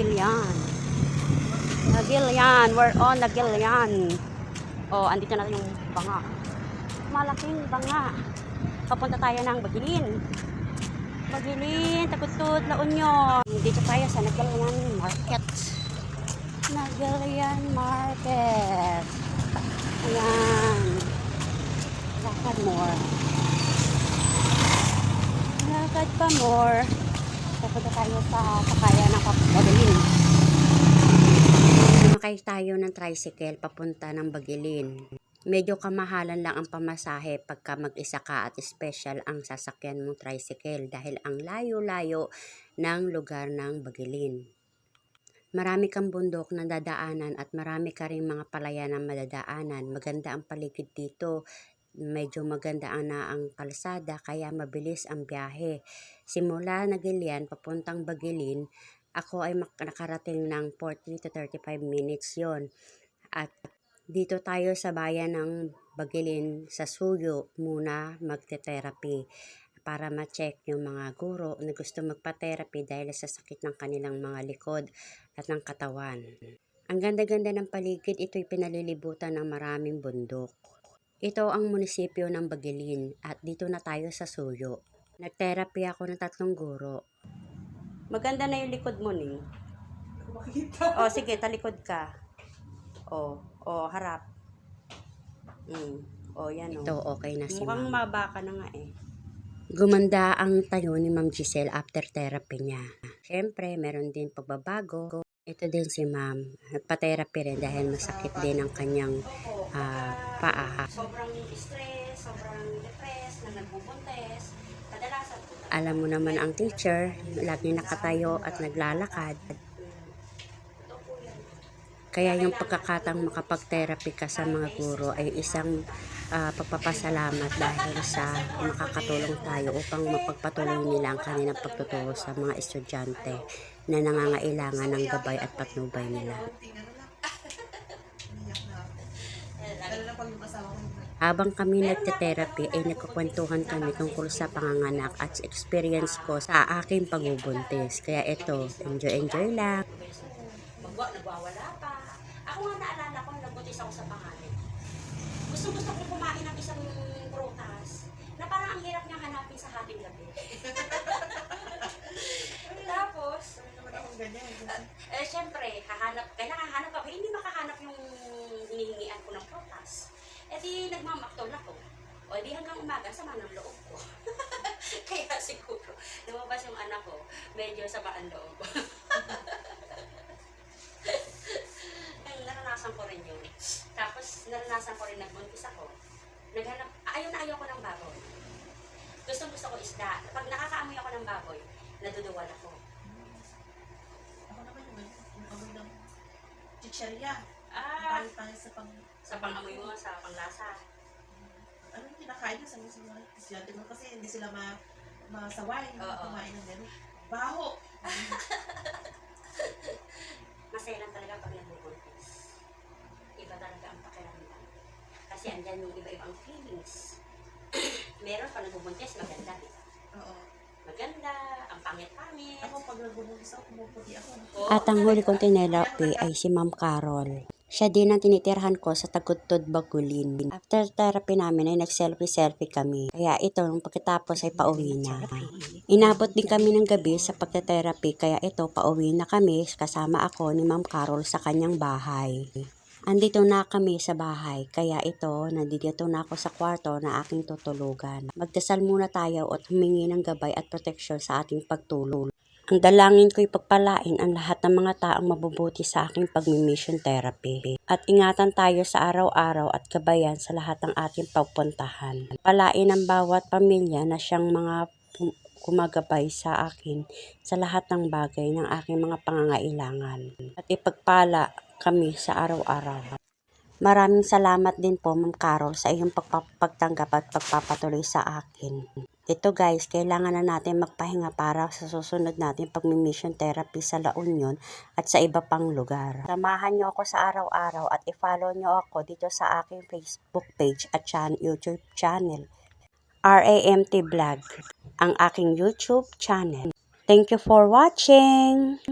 Nagilian. Nagilian. We're on Nagilian. Oh, andito na yung banga. Malaking banga. Papunta tayo ng Bagilin. Bagilin, Takutod, La Union. Dito tayo sa Nagilian Market. Nagilian Market. Ayan. Lakad more. Lakad pa more. Papunta tayo sa sakayan ng Bagilin. Sumakay tayo ng tricycle papunta ng Bagilin. Medyo kamahalan lang ang pamasahe pagka mag-isa ka at special ang sasakyan mong tricycle dahil ang layo-layo ng lugar ng Bagilin. Marami kang bundok na dadaanan at marami ka rin mga palayan na madadaanan. Maganda ang paligid dito. Medyo maganda na ang kalsada kaya mabilis ang biyahe. Simula Nagilian papuntang Bagilin, ako ay nakarating ng 40 to 35 minutes yon At dito tayo sa bayan ng Bagilin sa Suyo muna magte-therapy para ma-check yung mga guro na gusto magpa-therapy dahil sa sakit ng kanilang mga likod at ng katawan. Ang ganda-ganda ng paligid, ito'y pinalilibutan ng maraming bundok. Ito ang munisipyo ng Bagilin at dito na tayo sa Suyo. Nag-therapy ako ng tatlong guro. Maganda na yung likod mo, Ning. O, sige, talikod ka. O, o, harap. Mm. O, yan o. Ito, okay na si Mukhang maba ka na nga eh. Gumanda ang tayo ni Ma'am Giselle after therapy niya. Siyempre, meron din pagbabago. Ito din si Ma'am. Nagpa-therapy rin dahil masakit din ang kanyang ah, paa. Sobrang stress, sobrang depressed, na nagbubuntes. Kadalasan alam mo naman ang teacher, lagi nakatayo at naglalakad. Kaya yung pagkakatang makapag-therapy ka sa mga guro ay isang ah, pagpapasalamat dahil sa makakatulong tayo upang mapagpatuloy nila ang kanilang pagtuturo sa mga estudyante na nangangailangan ng gabay at patnubay nila. Lalo na pag yung asawa ko. Habang kami nagte-therapy ay nagkukwentuhan kami tungkol sa panganganak at experience ko sa aking pagbubuntis. Kaya ito, enjoy-enjoy lang. Magwa, nagwawala pa. Ako nga naalala ko, nagbuntis ako sa pangalan. Gusto gusto kong kumain ng isang prutas na parang ang hirap niyang hanapin sa hating gabi. Tapos, Sabi naman akong ganyan. Eh, syempre, hahanap, kailangan hanap ako. Hindi makahanap yung hinihingian ko ng prutas. Eh di, nagmamaktol ako. O di hanggang umaga, sama ng loob ko. Kaya siguro, lumabas yung anak ko, medyo sama ang loob. Naranasan ko rin yun. Tapos, naranasan ko rin nagbuntis ako. Naghanap, ayaw na ayaw ko ng baboy. Gusto gusto ko isda. Pag nakakaamoy ako ng baboy, naduduwal. Ako naman yung yung amoy ng chicheria. Ah, Tayo tayo sa pang... sa pangamoy mo, sa panglasa. Ano yung kinakain nyo sa mga sa mga estudyante mo kasi hindi sila ma masaway Oo. kumain ng gano'n. Baho! Masaya lang talaga pag nagbubuntis. Iba talaga ang pakiramdam. Kasi andyan yung iba-ibang feelings. Meron pag nagbubuntis, maganda. di ba? Oo. Maganda, ang pangit-pangit. Ako pag nagbubuntis ako, pumuputi ako. At ang huli kong tinerapi ay si Ma'am Carol. Siya din ang tinitirhan ko sa Tagutod Bagulin. After therapy namin ay nag-selfie-selfie kami. Kaya ito, nung pagkatapos ay pauwi na. Inabot din kami ng gabi sa pagte-therapy kaya ito, pauwi na kami kasama ako ni Ma'am Carol sa kanyang bahay. Andito na kami sa bahay, kaya ito, nandito na ako sa kwarto na aking tutulugan. Magdasal muna tayo at humingi ng gabay at proteksyon sa ating pagtulog. Ang dalangin ko'y pagpalain ang lahat ng mga taong mabubuti sa aking pagmi-mission therapy. At ingatan tayo sa araw-araw at gabayan sa lahat ng ating pagpuntahan. Palain ang bawat pamilya na siyang mga kumagabay sa akin sa lahat ng bagay ng aking mga pangangailangan. At ipagpala kami sa araw-araw. Maraming salamat din po, Ma'am Carol, sa iyong pagpapagtanggap at pagpapatuloy sa akin. Ito guys, kailangan na natin magpahinga para sa susunod natin pag-mission therapy sa La Union at sa iba pang lugar. Samahan niyo ako sa araw-araw at i-follow niyo ako dito sa aking Facebook page at chan YouTube channel. RAMT Vlog, ang aking YouTube channel. Thank you for watching!